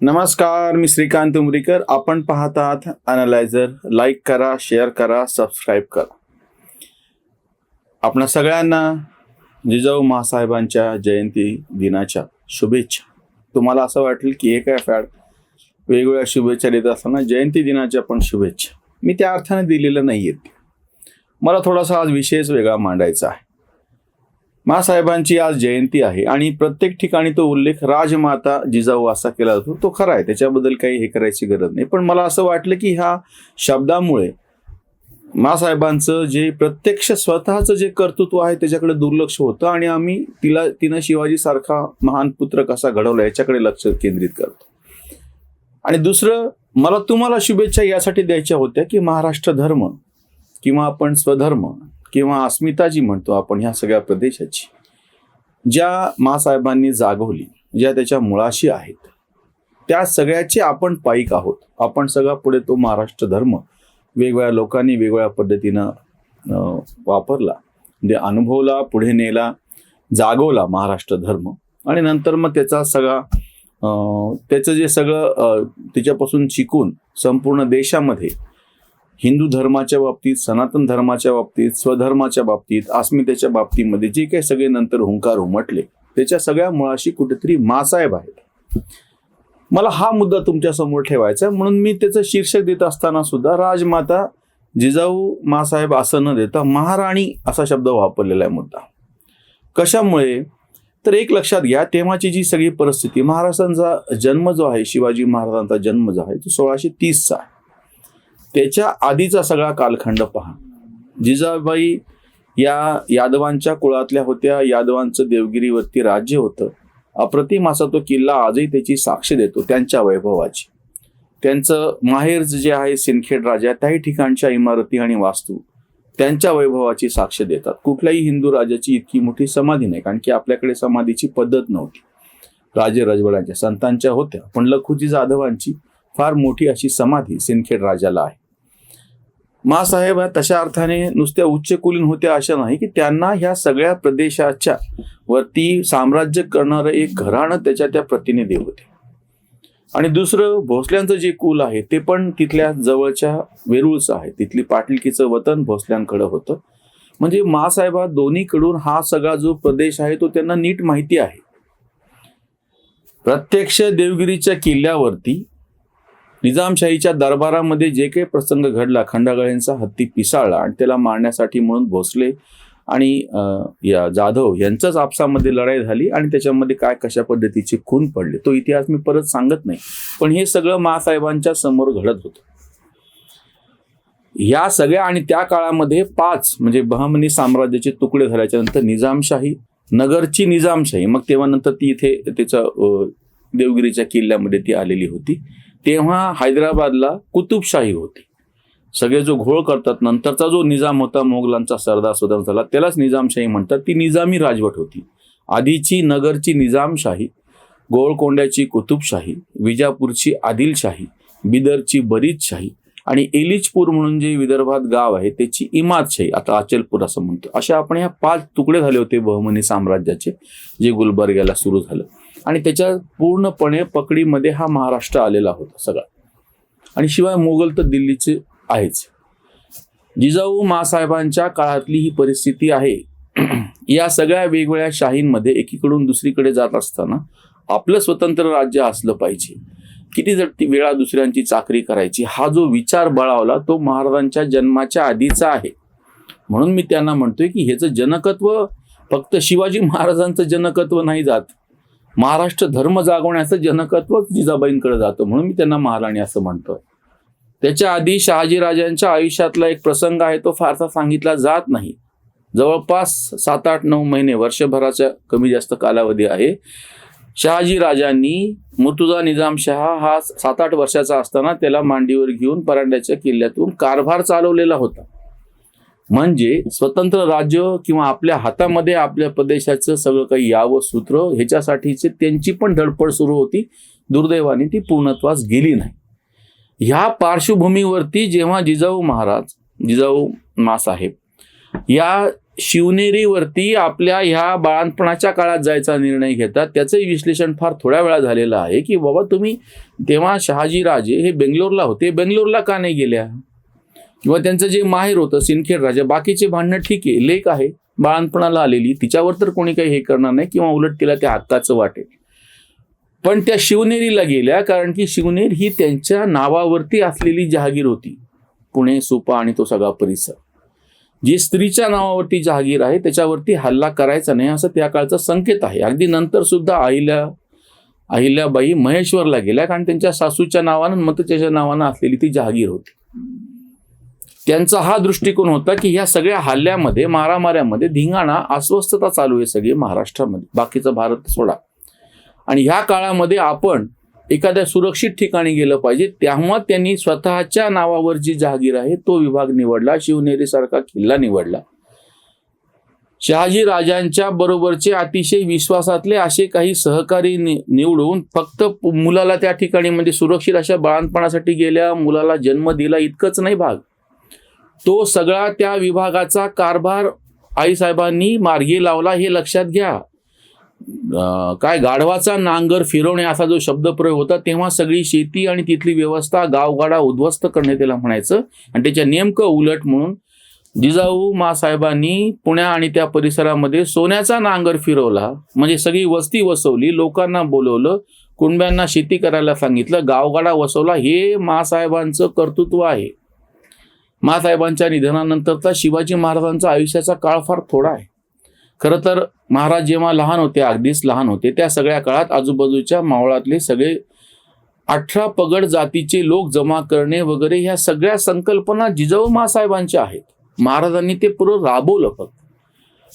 नमस्कार मी श्रीकांत उमरीकर. आपण पाहत आहात अनालायझर लाईक करा शेअर करा सबस्क्राईब करा. आपणा सगळ्यांना जिजाऊ महासाहेबांच्या जयंती दिनाच्या शुभेच्छा. तुम्हाला असं वाटेल की एक फॅड वेगवेगळ्या शुभेच्छा देत असताना जयंती दिनाच्या पण शुभेच्छा. मी त्या अर्थाने दिलेलं नाही आहेत मला थोडासा आज विषयच वेगळा मांडायचा आहे. महासाहेबांची आज जयंती आहे आणि प्रत्येक ठिकाणी तो उल्लेख राजमाता जिजाऊ असा केला जातो. तो खरा आहे त्याच्याबद्दल काही हे करायची गरज नाही. पण मला असं वाटलं की ह्या शब्दामुळे महासाहेबांचं जे प्रत्यक्ष स्वतःचं जे कर्तृत्व आहे त्याच्याकडे दुर्लक्ष होतं आणि आम्ही तिला तिनं शिवाजीसारखा महान पुत्र कसा घडवला याच्याकडे लक्ष केंद्रित करतो. आणि दुसरं मला तुम्हाला शुभेच्छा यासाठी द्यायच्या होत्या की महाराष्ट्र धर्म किंवा आपण स्वधर्म किंवा अस्मिता जी म्हणतो आपण ह्या सगळ्या प्रदेशाची ज्या माँसाहेबांनी जागवली ज्या त्याच्या मुळाशी आहेत त्या सगळ्याचे आपण पाईक आहोत. आपण सगळा पुढे तो महाराष्ट्र धर्म वेगवेगळ्या लोकांनी वेगवेगळ्या पद्धतीनं वापरला. म्हणजे अनुभवला पुढे नेला जागवला महाराष्ट्र धर्म. आणि नंतर मग त्याचा सगळा त्याचं जे सगळं त्याच्यापासून शिकून संपूर्ण देशामध्ये हिंदू धर्माच्या बाबतीत सनातन धर्माच्या बाबतीत स्वधर्माच्या बाबतीत अस्मितेच्या बाबतीमध्ये जे काही सगळे नंतर हुंकार उमटले त्याच्या सगळ्या मुळाशी कुठेतरी मासाहेब आहेत. मला हा मुद्दा तुमच्यासमोर ठेवायचा आहे, म्हणून मी त्याचं शीर्षक देत असताना सुद्धा राजमाता जिजाऊ मासाहेब असं न देता महाराणी असा शब्द वापरलेला आहे मुद्दा. कशामुळे? तर एक लक्षात घ्या तेव्हाची जी सगळी परिस्थिती महाराष्ट्रांचा जन्म जो आहे शिवाजी महाराजांचा जन्म जो आहे तो सोळाशे तीसचा आहे. त्याच्या आधीचा सगळा कालखंड पहा. जिजाबाई या यादवांच्या कुळातल्या होत्या यादवांचं देवगिरीवरती राज्य होतं. अप्रतिम असा तो किल्ला आजही त्याची साक्ष देतो त्यांच्या वैभवाची. त्यांचं माहेर जे आहे सिंदखेड राजा त्याही ठिकाणच्या इमारती आणि वास्तू त्यांच्या वैभवाची साक्ष देतात. कुठल्याही हिंदू राजाची इतकी मोठी समाधी नाही कारण की आपल्याकडे समाधीची पद्धत नव्हती. राजे रजवाड्यांच्या संतांच्या होत्या पण लखुजी जाधवांची फार मोठी अशी समाधी सिंदखेड राजाला आहे. मासाहेब तशा अर्थाने नुसत्या उच्चकुलीन होत्या अशा नाही की त्यांना ह्या सगळ्या प्रदेशाच्या वरती साम्राज्य करणारं एक घराणं त्याच्या त्या प्रतिनिधी होते. आणि दुसरं भोसल्यांचं जे कुल आहे ते पण तिथल्या जवळच्या वेरूळचं आहे. तिथली पाटलिकीचं वतन भोसल्यांकडं होतं. म्हणजे मासाहेबा दोन्हीकडून हा सगळा जो प्रदेश आहे तो त्यांना नीट माहिती आहे. प्रत्यक्ष देवगिरीच्या किल्ल्यावरती निजामशाहीच्या दरबारामध्ये जे काही प्रसंग घडला खंडागळ्यांचा हत्ती पिसाळला आणि त्याला मारण्यासाठी म्हणून भोसले आणि या जाधव यांच्याच आपसामध्ये लढाई झाली आणि त्याच्यामध्ये काय कशा पद्धतीचे खून पडले तो इतिहास मी परत सांगत नाही. पण हे सगळं महासाहेबांच्या समोर घडत होतं. या सगळ्या आणि त्या काळामध्ये पाच म्हणजे बहमनी साम्राज्याचे तुकडे झाल्याच्यानंतर निजामशाही नगरची निजामशाही मग तेव्हा नंतर ती इथे त्याचं अं, देवगिरीच्या किल्ल्यामध्ये ती आलेली होती. तेव्हा हैदराबादला कुतुबशाही होती. सगळे जो घोळ करतात नंतरचा जो निजाम होता मोगलांचा सरदार सुदाम झाला त्यालाच निजामशाही म्हणतात. ती निजामी राजवट होती. आधीची नगरची निजामशाही गोळकोंड्याची कुतुबशाही विजापूरची आदिलशाही बिदरची बरीचशाही आणि एलिचपूर म्हणून जे विदर्भात गाव आहे त्याची इमादशाही आता अचलपूर असं म्हणतो. अशा आपण ह्या पाच तुकडे झाले होते बहमनी साम्राज्याचे जे गुलबर्ग्याला सुरू झालं. आणि त्याच्या पूर्णपणे पकडीमध्ये हा महाराष्ट्र आलेला होता सगळा. आणि शिवाय मोगल तर दिल्लीचे आहेच. जिजाऊ मासाहेबांच्या काळातली ही परिस्थिती आहे. या सगळ्या वेगवेगळ्या शाहींमध्ये एकीकडून दुसरीकडे जात असताना आपलं स्वतंत्र राज्य असलं पाहिजे. किती जर ती वेळा दुसऱ्यांची चाकरी करायची हा जो विचार बळावला तो महाराजांच्या जन्माच्या आधीचा आहे. म्हणून मी त्यांना म्हणतोय की ह्याचं जनकत्व फक्त शिवाजी महाराजांचं जनकत्व नाही जात. महाराष्ट्र धर्म जागवण्याचं जनकत्वच जिजाबाईंकडे जातं म्हणून मी त्यांना महाराणी असं म्हणतोय. त्याच्या आधी शहाजीराजांच्या आयुष्यातला एक प्रसंग आहे तो फारसा सांगितला जात नाही. जवळपास सात आठ नऊ महिने वर्षभराच्या कमी जास्त कालावधी आहे. शहाजी राजांनी मुर्तुजा निजामशहा हा सात आठ वर्षाचा असताना त्याला मांडीवर घेऊन परांड्याच्या किल्ल्यातून कारभार चालवलेला होता. म्हणजे स्वतंत्र राज्य किंवा आपल्या हातामध्ये आपल्या प्रदेशाचं सगळं काही यावं सूत्र ह्याच्यासाठीचे त्यांची पण धडपड सुरू होती. दुर्दैवाने ती पूर्णत्वास गेली नाही. ह्या पार्श्वभूमीवरती जेव्हा जिजाऊ महाराज जिजाऊ मासाहेब या शिवनेरीवरती आपल्या ह्या बाळणपणाच्या काळात जायचा निर्णय घेतात त्याचंही विश्लेषण फार थोड्या वेळा झालेलं आहे की बाबा तुम्ही तेव्हा शहाजीराजे हे बेंगलोरला होते. बेंगलोरला का नाही गेल्या? किंवा त्यांचं जे माहेर होतं सिनखेड राजा बाकीचे भांडणं ठीक आहे लेख आहे बाळणपणाला आलेली तिच्यावर तर कोणी काही हे करणार नाही किंवा उलट तिला त्या हक्काचं वाटेल. पण त्या शिवनेरीला गेल्या कारण की शिवनेर ही त्यांच्या नावावरती असलेली जहागीर होती. पुणे सुपा आणि तो सगळा परिसर. जी स्त्रीच्या नावावरती जहागीर आहे त्याच्यावरती हल्ला करायचा नाही असं त्या काळचा संकेत आहे. अगदी नंतर सुद्धा अहिल्या अहिल्याबाई महेश्वरला गेल्या कारण त्यांच्या सासूच्या नावानं मतच्याच्या नावानं असलेली ती जहागीर होती. त्यांचा हा दृष्टिकोन होता की ह्या सगळ्या हल्ल्यामध्ये मारामाऱ्यामध्ये धिंगाणा अस्वस्थता चालू आहे सगळी महाराष्ट्रामध्ये. बाकीचा भारत सोडा. आणि ह्या काळामध्ये आपण एखाद्या सुरक्षित ठिकाणी गेलं पाहिजे तेव्हा त्यांनी स्वतःच्या नावावर जी जहागीर आहे तो विभाग निवडला शिवनेरीसारखा किल्ला निवडला. शहाजी राजांच्या बरोबरचे अतिशय विश्वासातले असे काही सहकारी निवडून फक्त मुलाला त्या ठिकाणी म्हणजे सुरक्षित अशा बाळंतपणासाठी गेल्या मुलाला जन्म दिला इतकंच नाही भाग. तो सगळा त्या विभागाचा कारभार आईसाहेबांनी मार्गी लावला हे लक्षात घ्या. काय गाढवाचा नांगर फिरवणे असा जो शब्दप्रयोग होता तेव्हा सगळी शेती आणि तिथली व्यवस्था गावगाडा उद्ध्वस्त करणे त्याला म्हणायचं. आणि त्याच्या नेमकं उलट म्हणून जिजाऊ मासाहेबांनी पुण्या आणि त्या परिसरामध्ये सोन्याचा नांगर फिरवला. म्हणजे सगळी वस्ती वसवली लोकांना बोलवलं कुणब्यांना शेती करायला सांगितलं गावगाडा वसवला. हे मासाहेबांचं कर्तृत्व आहे. मासाहेबांच्या निधनानंतरचा शिवाजी महाराजांचा आयुष्याचा काळ फार थोडा आहे. खरं तर महाराज जेव्हा लहान होते अगदीच लहान होते त्या सगळ्या काळात आजूबाजूच्या मावळातले सगळे अठरा पगड जातीचे लोक जमा करणे वगैरे ह्या सगळ्या संकल्पना जिजाऊ मासाहेबांच्या आहेत. महाराजांनी ते पुरं राबवलं फक्त.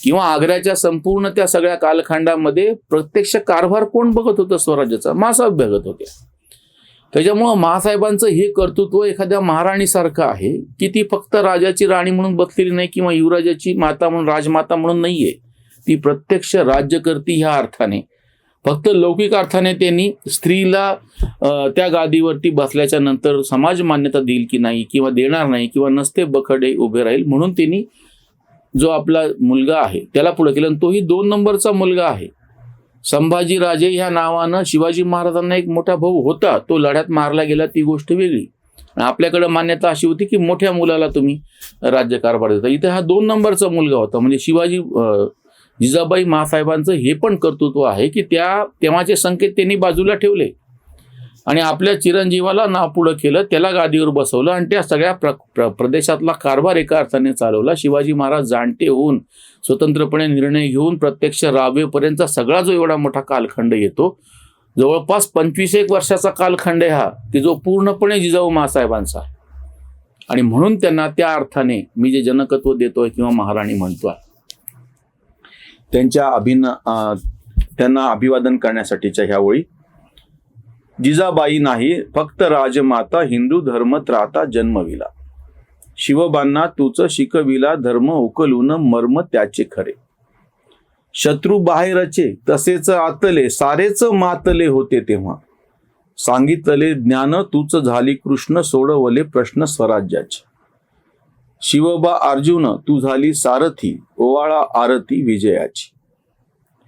किंवा आग्र्याच्या संपूर्ण त्या सगळ्या कालखंडामध्ये प्रत्यक्ष कारभार कोण बघत होतं स्वराज्याचा? मासाहेब बघत होते. त्याच्यामुळं महासाहेबांचं हे कर्तृत्व एखाद्या महाराणीसारखं आहे की ती फक्त राजाची राणी म्हणून बसलेली नाही किंवा युवराजाची माता म्हणून राजमाता म्हणून नाहीये. ती प्रत्यक्ष राज्यकर्ती ह्या अर्थाने. फक्त लौकिक अर्थाने त्यांनी स्त्रीला त्या गादीवरती बसल्याच्या नंतर समाज मान्यता देईल की नाही किंवा देणार नाही किंवा नसते बखडे उभे राहील म्हणून त्यांनी जो आपला मुलगा आहे त्याला पुढे केलं. आणि तोही दोन नंबरचा मुलगा आहे. संभाजी राजे ह्या नावानं शिवाजी महाराजांना एक मोठा भाऊ होता. तो लढ्यात मारला गेला ती गोष्ट वेगळी. आणि आपल्याकडे मान्यता अशी होती की मोठ्या मुलाला तुम्ही राज्यकारभार देता. इथे हा दोन नंबरचा मुलगा होता. म्हणजे शिवाजी जिजाबाई महासाहेबांचं हे पण कर्तृत्व आहे की त्या तेव्हाचे संकेत त्यांनी बाजूला ठेवले. आणि आपल्या चिरंजीवाला नाव पुढं केलं त्याला गादीवर बसवलं आणि त्या सगळ्या प्र, प्र प्रदेशातला कारभार एका अर्थाने चालवला. शिवाजी महाराज जाणते होऊन स्वतंत्रपणे निर्णय घेऊन प्रत्यक्ष रावेपर्यंतचा सगळा जो एवढा मोठा कालखंड येतो जवळपास पंचवीस एक वर्षाचा कालखंड हा की जो पूर्णपणे जिजाऊ महासाहेबांचा आहे. आणि म्हणून त्यांना त्या अर्थाने मी जे जनकत्व देतोय किंवा महाराणी म्हणतोय त्यांच्या अभिन त्यांना अभिवादन करण्यासाठीच्या ह्यावेळी जिजाबाई नाही फक्त राजमाता हिंदू धर्म त्राता जन्मविला. शिवबांना तूच शिकविला धर्म उकलून मर्म त्याचे खरे. शत्रू बाहेरचे तसेच आतले सारेच मातले होते तेव्हा. सांगितले ज्ञान तूच झाली कृष्ण सोडवले प्रश्न स्वराज्याचे. शिवबा अर्जुन तू झाली सारथी ओवाळा आरती विजयाची.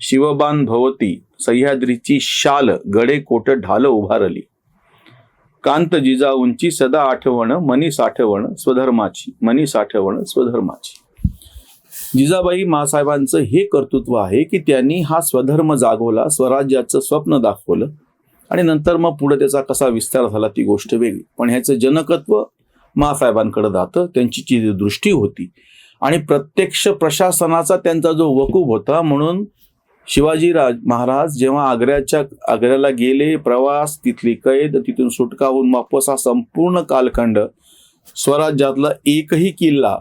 शिवबान भवती सह्याद्रीची शाल गडे कोट ढाल उभारली. कांत जिजाऊंची सदा आठवण मनी साठवण स्वधर्माची मनी साठवण स्वधर्माची. जिजाबाई मासाहेबांचं हे कर्तृत्व आहे की त्यांनी हा स्वधर्म जागवला स्वराज्याचं स्वप्न दाखवलं आणि नंतर मग पुढे त्याचा कसा विस्तार झाला ती गोष्ट वेगळी. पण ह्याचं जनकत्व मासाहेबांकडे जातं त्यांची जी दृष्टी होती आणि प्रत्यक्ष प्रशासनाचा त्यांचा जो वकूब होता म्हणून शिवाजीराज महाराज जेव्हा आग्र्याच्या आग्र्याला गेले प्रवास तिथली कैद तिथून सुटका होऊन वापस हा संपूर्ण कालखंड स्वराज्यातला एकही किल्ला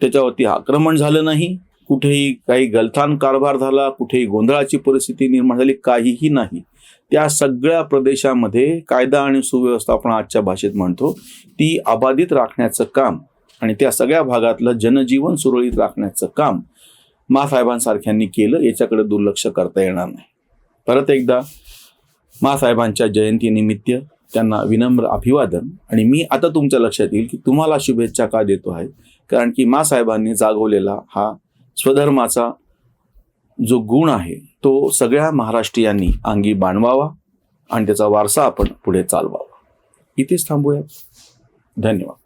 त्याच्यावरती आक्रमण झालं नाही. कुठेही काही गलथान कारभार झाला कुठेही गोंधळाची परिस्थिती निर्माण झाली काहीही नाही. त्या सगळ्या प्रदेशामध्ये कायदा आणि सुव्यवस्था आपण आजच्या भाषेत म्हणतो ती अबाधित राखण्याचं काम आणि त्या सगळ्या भागातलं जनजीवन सुरळीत राखण्याचं काम मासाहेबांसारख्यांनी केलं याच्याकडे दुर्लक्ष करता येणार नाही. परत एकदा मासाहेबांच्या जयंतीनिमित्त त्यांना विनम्र अभिवादन आणि मी आता तुमच्या लक्षात येईल की तुम्हाला शुभेच्छा का देतो आहे. कारण की मासाहेबांनी जागवलेला हा स्वधर्माचा जो गुण आहे तो सगळ्या महाराष्ट्रीयांनी अंगी बांधवावा आणि त्याचा वारसा आपण पुढे चालवावा. इथेच थांबूया धन्यवाद.